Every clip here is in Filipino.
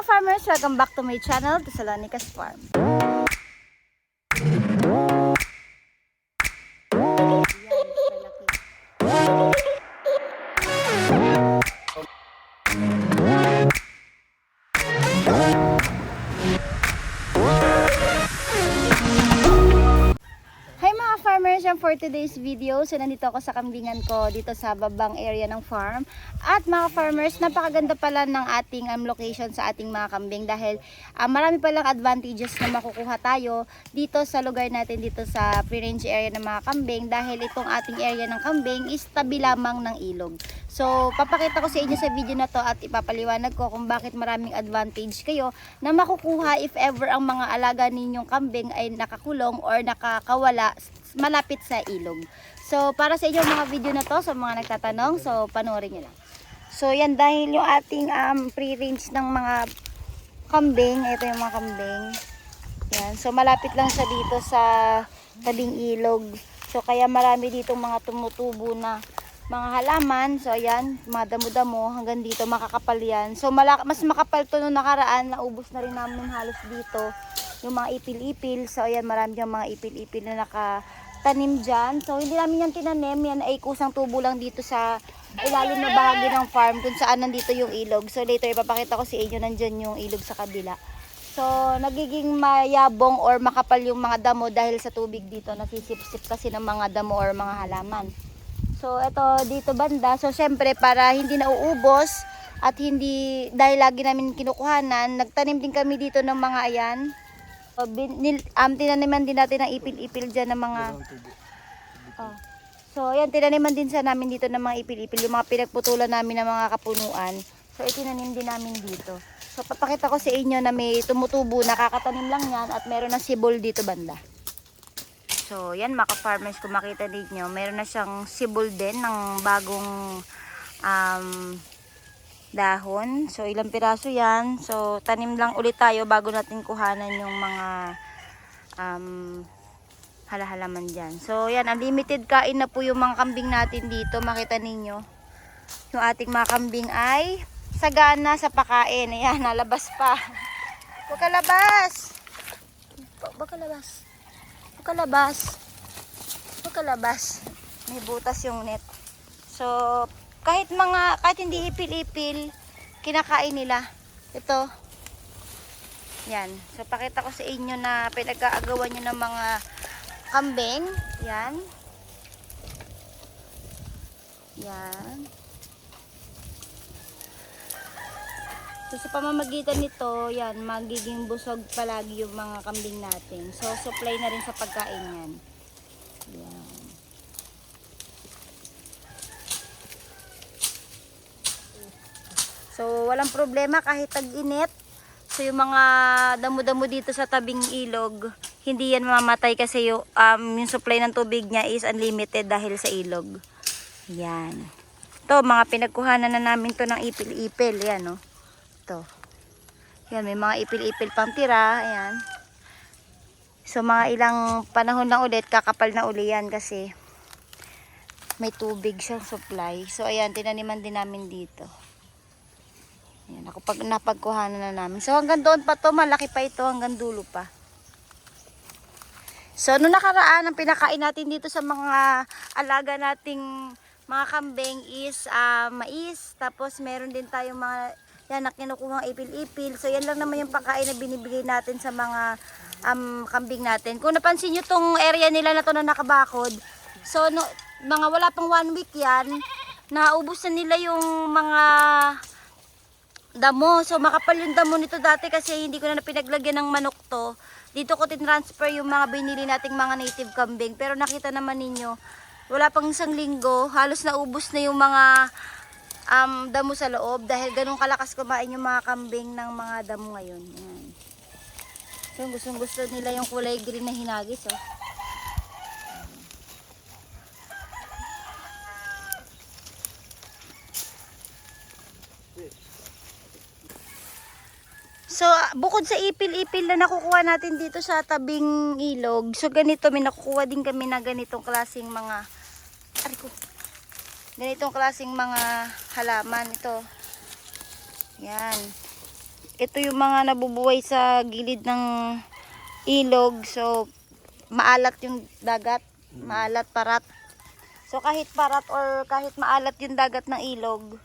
mga farmers, welcome back to my channel, Thessalonica's Farm. Today's video, so nandito ako sa kambingan ko dito sa babang area ng farm. At mga farmers, napakaganda pala ng ating um, location sa ating mga kambing dahil ah, marami palang advantages na makukuha tayo dito sa lugar natin dito sa free-range area ng mga kambing dahil itong ating area ng kambing is tabi lamang ng ilog. So, papakita ko sa inyo sa video na to at ipapaliwanag ko kung bakit maraming advantage kayo na makukuha if ever ang mga alaga ninyong kambing ay nakakulong or nakakawala malapit sa ilog. So, para sa inyo mga video na to, sa mga nagtatanong, so panoorin nyo lang. So, yan dahil yung ating um, pre-range ng mga kambing, ito yung mga kambing. Yan. So, malapit lang siya dito sa tabing ilog. So, kaya marami dito mga tumutubo na mga halaman. So, ayan, mga damo-damo hanggang dito makakapal yan. So, mas makapal to nung nakaraan. Naubos na rin namin halos dito yung mga ipil-ipil. So, ayan, marami yung mga ipil-ipil na nakatanim dyan. So, hindi namin yan tinanim. Yan ay kusang tubo lang dito sa ilalim na bahagi ng farm kung saan nandito yung ilog. So, later, ipapakita ko sa inyo nandyan yung ilog sa kabila. So, nagiging mayabong or makapal yung mga damo dahil sa tubig dito. Nasisip-sip kasi ng mga damo or mga halaman. So, ito dito banda. So, syempre, para hindi nauubos at hindi, dahil lagi namin kinukuhanan, nagtanim din kami dito ng mga ayan. So, bin, nil, um, tinaniman din natin ng ipil-ipil dyan ng mga... Oh. So, ayan, tinaniman din sa namin dito ng mga ipil-ipil, yung mga pinagputulan namin ng mga kapunuan. So, itinanim din namin dito. So, papakita ko sa inyo na may tumutubo, nakakatanim lang yan at meron na sibol dito banda. So, yan mga farmers kung makita ninyo, meron na siyang sibol din ng bagong um, dahon. So, ilang piraso yan. So, tanim lang ulit tayo bago natin kuhanan yung mga um, halahalaman dyan. So, yan, unlimited kain na po yung mga kambing natin dito. Makita ninyo. Yung ating mga kambing ay sagana sa pakain. Ayan, nalabas pa. Huwag ka labas! Huwag ka labas. Huwag ka labas. Huwag ka labas. May butas yung net. So, kahit mga, kahit hindi ipil-ipil, kinakain nila. Ito. Yan. So, pakita ko sa inyo na pinag-aagawan nyo ng mga kambing. Yan. Yan. So, sa pamamagitan nito, yan, magiging busog palagi yung mga kambing natin. So, supply na rin sa pagkain yan. Yan. So, walang problema kahit tag-init. So, yung mga damo-damo dito sa tabing ilog, hindi yan mamamatay kasi yung, um, yung supply ng tubig niya is unlimited dahil sa ilog. Yan. To, mga pinagkuhanan na namin to ng ipil-ipil. Yan, oh. Ito. Yan, may mga ipil-ipil pang tira. Ayan. So, mga ilang panahon lang ulit, kakapal na uli yan kasi may tubig siyang supply. So, ayan, tinaniman din namin dito. Ayan, ako pag napagkuhanan na namin. So, hanggang doon pa to, malaki pa ito, hanggang dulo pa. So, nung nakaraan, ang pinakain natin dito sa mga alaga nating mga kambing is ah, mais. Tapos, meron din tayong mga yan na kinukuha ipil-ipil. So, yan lang naman yung pagkain na binibigay natin sa mga um, kambing natin. Kung napansin nyo tong area nila na to na nakabakod, so, no, mga wala pang one week yan, naubos na nila yung mga damo. So, makapal yung damo nito dati kasi hindi ko na pinaglagyan ng manok to. Dito ko tinransfer yung mga binili nating mga native kambing. Pero nakita naman ninyo, wala pang isang linggo, halos naubos na yung mga um, damo sa loob dahil ganun kalakas kumain yung mga kambing ng mga damo ngayon. Yan. So, gustong gusto nila yung kulay green na hinagis. Oh. So, bukod sa ipil-ipil na nakukuha natin dito sa tabing ilog, so ganito, may nakukuha din kami na ganitong klaseng mga, ari ko, ganitong klaseng mga halaman ito. Yan. ito yung mga nabubuhay sa gilid ng ilog. So, maalat yung dagat. Maalat parat. So, kahit parat or kahit maalat yung dagat ng ilog,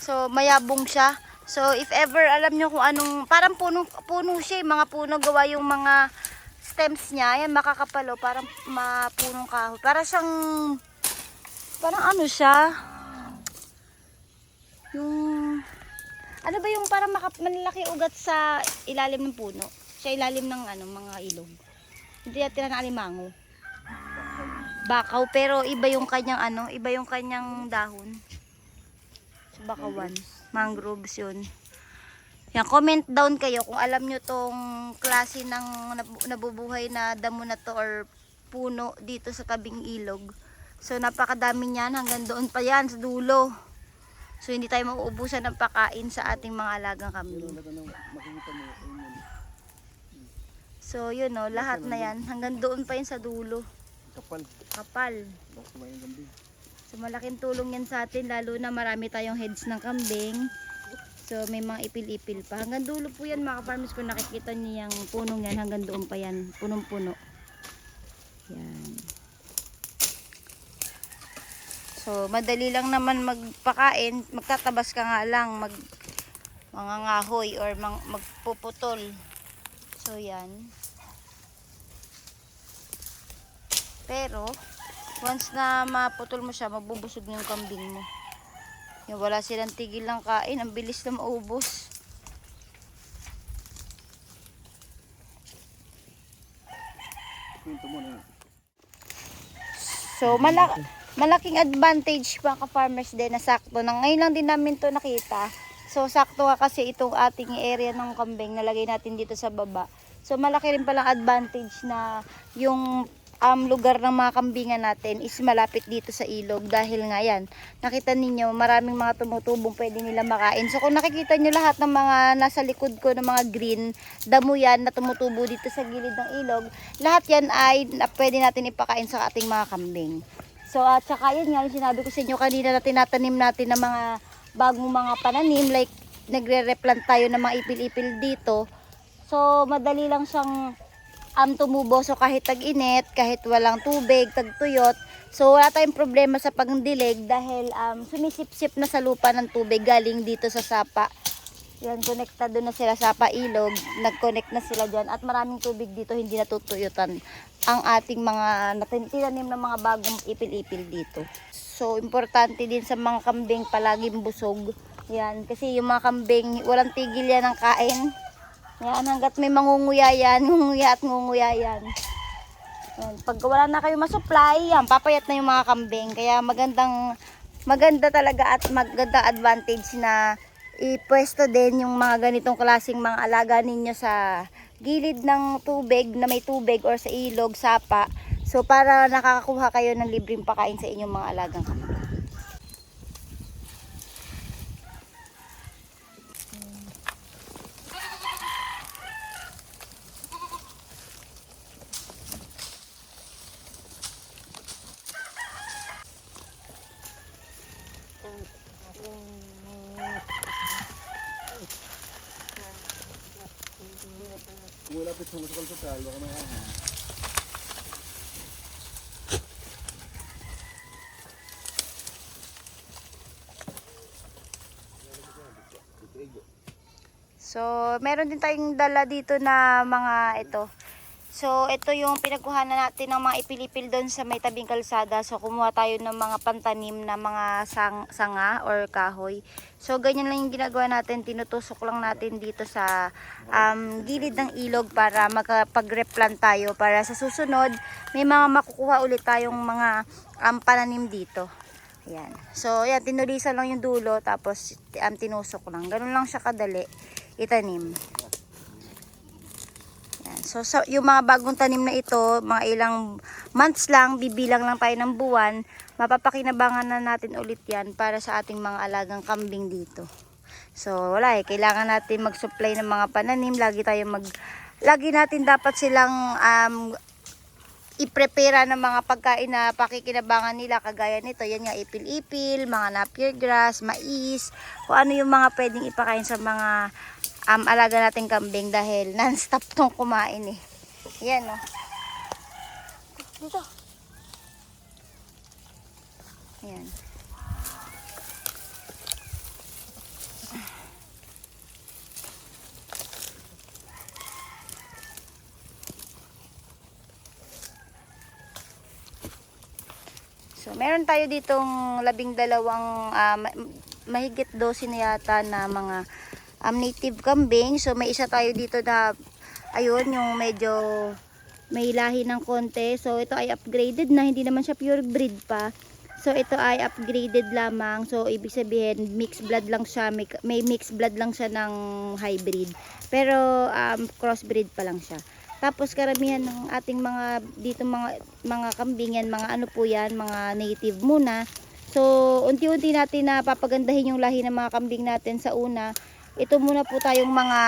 so, mayabong siya. So, if ever alam nyo kung anong, parang puno, puno siya, eh, mga puno gawa yung mga stems niya. Yan, makakapalo, parang mapunong kahoy. Para siyang, parang ano siya, yung, ano ba yung parang maka, manlalaki ugat sa ilalim ng puno? Sa ilalim ng ano, mga ilog. Hindi natin na alimango. Bakaw, pero iba yung kanyang ano, iba yung kanyang dahon. Sa bakawan. Mangroves yun. Yan, comment down kayo kung alam nyo tong klase ng nabu- nabubuhay na damo na to or puno dito sa tabing ilog. So napakadami niyan hanggang doon pa yan sa dulo. So hindi tayo mauubusan ng pakain sa ating mga alagang kambing. So yun no, lahat na yan hanggang doon pa yan sa dulo. Kapal. Kapal. Gabi. So malaking tulong yan sa atin lalo na marami tayong heads ng kambing. So may mga ipil-ipil pa. Hanggang dulo po yan mga farmers kung nakikita niyo yung punong yan hanggang doon pa yan. Punong-puno. Yan. So madali lang naman magpakain. Magtatabas ka nga lang. Mag mga ngahoy or mang, magpuputol. So yan. Pero once na maputol mo siya, mabubusog na yung kambing mo. Yung wala silang tigil ng kain, ang bilis na maubos. So, malak malaking advantage pa ka farmers din na sakto. Na ngayon lang din namin to nakita. So, sakto nga kasi itong ating area ng kambing nalagay natin dito sa baba. So, malaki rin palang advantage na yung um, lugar ng mga kambingan natin is malapit dito sa ilog dahil nga yan, nakita ninyo maraming mga tumutubong pwede nila makain. So kung nakikita nyo lahat ng mga nasa likod ko ng mga green, damo yan na tumutubo dito sa gilid ng ilog, lahat yan ay na pwede natin ipakain sa ating mga kambing. So at saka yan nga yung sinabi ko sa inyo kanina na tinatanim natin ng mga bagong mga pananim like nagre-replant tayo ng mga ipil-ipil dito. So madali lang siyang um, tumubo. So kahit tag-init, kahit walang tubig, tagtuyot. So wala tayong problema sa pagdilig dahil um, sumisip-sip na sa lupa ng tubig galing dito sa sapa. Yan, konektado na sila sa pailog. Nag-connect na sila dyan. At maraming tubig dito, hindi natutuyutan ang ating mga natin- tinanim ng mga bagong ipil-ipil dito. So, importante din sa mga kambing palaging busog. Yan, kasi yung mga kambing, walang tigil yan ng kain. Yan, hanggat may mangunguya yan, ngunguya at ngunguya yan. Yan, pag wala na kayo masupply, yan, papayat na yung mga kambing. Kaya magandang, maganda talaga at maganda advantage na ipwesto din yung mga ganitong klaseng mga alaga ninyo sa gilid ng tubig, na may tubig or sa ilog, sapa. So, para nakakakuha kayo ng libreng pakain sa inyong mga alagang kambing. Masakal sa tayo, baka may ahon. So, meron din tayong dala dito na mga ito. So, ito yung pinagkuhanan natin ng mga ipilipil doon sa may tabing kalsada. So, kumuha tayo ng mga pantanim na mga sang sanga or kahoy. So, ganyan lang yung ginagawa natin. Tinutusok lang natin dito sa um, gilid ng ilog para makapag-replant tayo. Para sa susunod, may mga makukuha ulit tayong mga um, pananim dito. Ayan. So, yan, tinulisan lang yung dulo, tapos um, tinusok lang. Ganun lang siya kadali itanim. So, so, yung mga bagong tanim na ito, mga ilang months lang, bibilang lang tayo ng buwan, mapapakinabangan na natin ulit yan para sa ating mga alagang kambing dito. So, wala eh. Kailangan natin mag-supply ng mga pananim. Lagi tayo mag... Lagi natin dapat silang um, i-prepare ng mga pagkain na pakikinabangan nila kagaya nito. Yan nga ipil-ipil, mga napier grass, mais, kung ano yung mga pwedeng ipakain sa mga um, alaga nating kambing dahil non-stop tong kumain eh. Yan oh. Dito. Yan. So, meron tayo ditong labing dalawang ma- mahigit 12 na yata na mga um, native kambing. So, may isa tayo dito na ayun, yung medyo may lahi ng konti. So, ito ay upgraded na. Hindi naman siya pure breed pa. So, ito ay upgraded lamang. So, ibig sabihin, mixed blood lang siya. May, may mixed blood lang siya ng hybrid. Pero, um, crossbreed pa lang siya. Tapos karamihan ng ating mga dito mga mga kambing yan, mga ano po yan, mga native muna. So, unti-unti natin na papagandahin yung lahi ng mga kambing natin sa una. Ito muna po tayong mga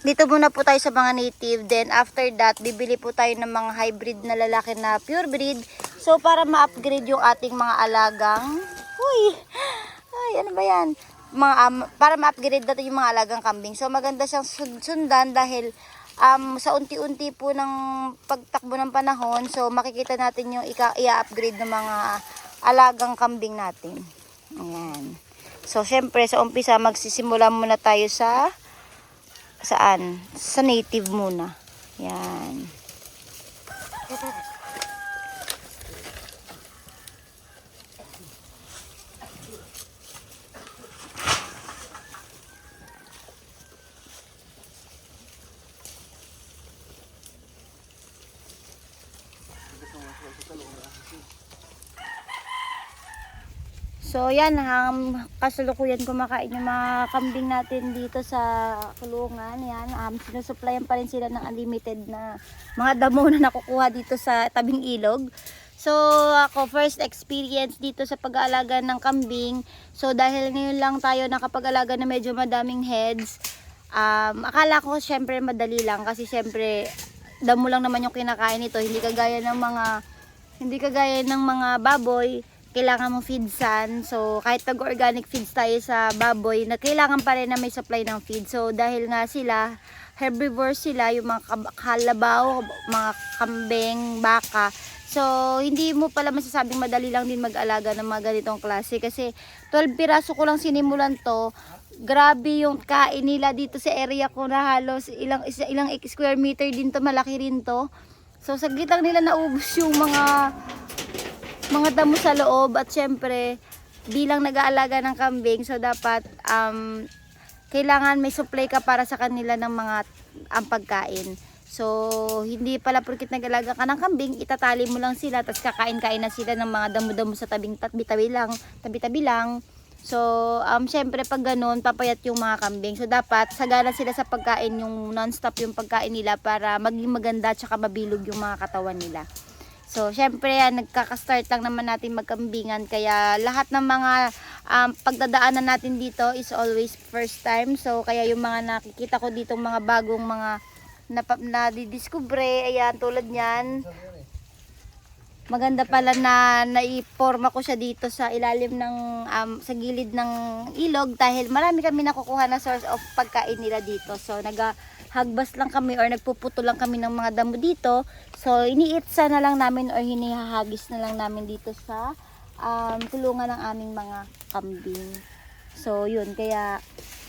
dito muna po tayo sa mga native. Then after that, bibili po tayo ng mga hybrid na lalaki na pure breed. So, para ma-upgrade yung ating mga alagang Uy! Ay, ano ba yan? Mga, um, para ma-upgrade natin yung mga alagang kambing. So, maganda siyang sun- sundan dahil um, sa unti-unti po ng pagtakbo ng panahon, so makikita natin yung i-upgrade ng mga alagang kambing natin. Ayan. So, syempre, sa umpisa, magsisimula muna tayo sa saan? Sa native muna. Yan. So, yan, um, kasalukuyan kumakain yung mga kambing natin dito sa kulungan. Yan, um, sinusuplayan pa rin sila ng unlimited na mga damo na nakukuha dito sa tabing ilog. So, ako, first experience dito sa pag-aalaga ng kambing. So, dahil ngayon lang tayo nakapag-alaga na medyo madaming heads, um, akala ko syempre madali lang kasi syempre damo lang naman yung kinakain nito. Hindi kagaya ng mga hindi kagaya ng mga baboy, kailangan mo feedsan. So, kahit nag-organic feeds tayo sa baboy, na kailangan pa rin na may supply ng feed. So, dahil nga sila, herbivore sila, yung mga kalabaw, mga kambing, baka. So, hindi mo pala masasabing madali lang din mag-alaga ng mga ganitong klase. Kasi, 12 piraso ko lang sinimulan to. Grabe yung kain nila dito sa area ko na halos ilang, ilang square meter din to, malaki rin to. So, saglit lang nila naubos yung mga mga damo sa loob at syempre bilang nag-aalaga ng kambing so dapat um, kailangan may supply ka para sa kanila ng mga ang pagkain. So, hindi pala porkit nag-alaga ka ng kambing, itatali mo lang sila, tapos kakain-kain na sila ng mga damo-damo sa tabing tabi-tabi lang, tabi-tabi lang. So, um, syempre pag ganun, papayat yung mga kambing. So, dapat sagana sila sa pagkain, yung non-stop yung pagkain nila para maging maganda at mabilog yung mga katawan nila. So, syempre, yan, nagkaka-start lang naman natin magkambingan. Kaya, lahat ng mga um, pagdadaanan natin dito is always first time. So, kaya yung mga nakikita ko dito, mga bagong mga na, na didiscover, ayan, tulad niyan. Maganda pala na naiporma ko siya dito sa ilalim ng, um, sa gilid ng ilog dahil marami kami nakukuha na source of pagkain nila dito. So, naga hagbas lang kami or nagpuputo lang kami ng mga damo dito. So, iniitsa na lang namin or hinihahagis na lang namin dito sa um, tulungan ng aming mga kambing. So, yun. Kaya,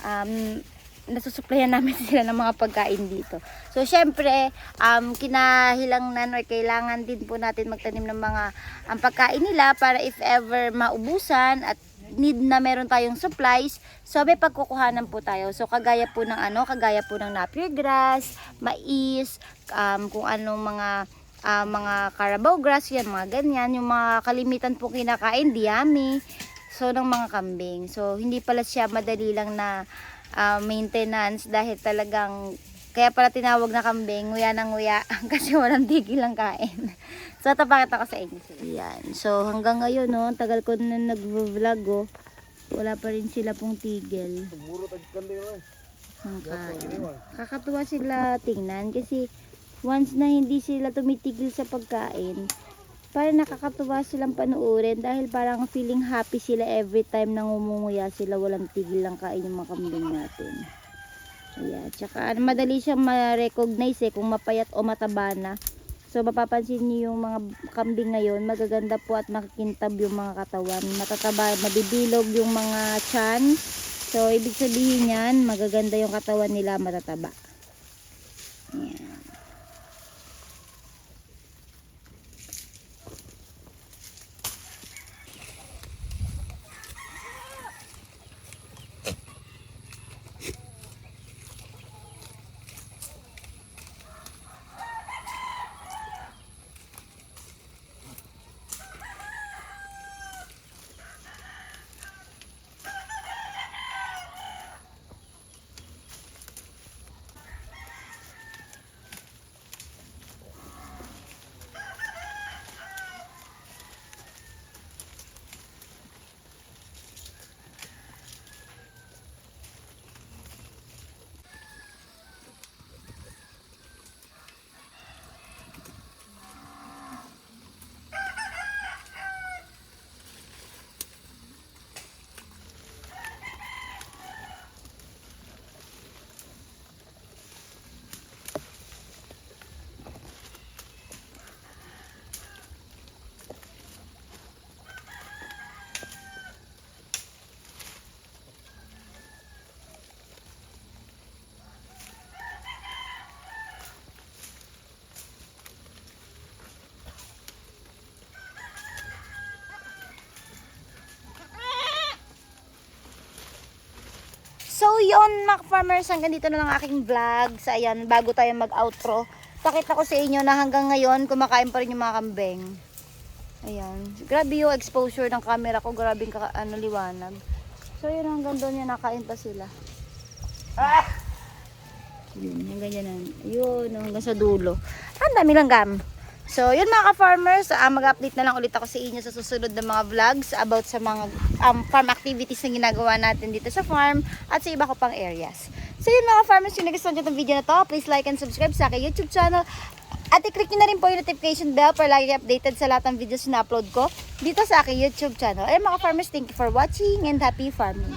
um, nasusuplayan namin sila ng mga pagkain dito. So, syempre, um, kinahilangnan or kailangan din po natin magtanim ng mga ang pagkain nila para if ever maubusan at need na meron tayong supplies, so may pagkukuhanan po tayo. So kagaya po ng ano, kagaya po ng napier grass, mais, um, kung anong mga ah, mga carabao grass, yan, mga ganyan. Yung mga kalimitan po kinakain, diami. So, ng mga kambing. So, hindi pala siya madali lang na ah, maintenance dahil talagang kaya pala tinawag na kambing, nguya ng nguya kasi walang tigil ang kain. So, ito pakita ko sa inyo. Yan. So, hanggang ngayon, no, tagal ko na nag-vlog, oh. Wala pa rin sila pong tigil. Muro tag kandi mo eh. Kakatuwa sila tingnan kasi once na hindi sila tumitigil sa pagkain, parang nakakatuwa silang panuorin dahil parang feeling happy sila every time na ngumunguya sila walang tigil lang kain yung mga kambing natin. Ayan. Tsaka madali siyang ma-recognize eh kung mapayat o mataba na. So mapapansin niyo yung mga kambing ngayon, magaganda po at makikintab yung mga katawan. Matataba, mabibilog yung mga chan. So ibig sabihin yan, magaganda yung katawan nila, matataba. Ayan. Yon mga farmers, hanggang dito na lang aking vlog. Sa ayan, bago tayo mag-outro. Pakita ko sa inyo na hanggang ngayon, kumakain pa rin yung mga kambing. Ayan. Grabe yung exposure ng camera ko. Grabe yung ano, liwanag. So yun, hanggang doon yan, nakain pa sila. Ah! Yun, yung ganyan na. Yun, hanggang sa dulo. Ang dami lang gam. So, yun mga ka-farmers, ah, mag-update na lang ulit ako sa inyo sa susunod na mga vlogs about sa mga um, farm activities na ginagawa natin dito sa farm at sa iba ko pang areas. So, yun mga farmers, kung nagustuhan nyo itong video na to, please like and subscribe sa aking YouTube channel. At i-click nyo na rin po yung notification bell para lagi updated sa lahat ng videos na upload ko dito sa aking YouTube channel. Ayun mga farmers, thank you for watching and happy farming.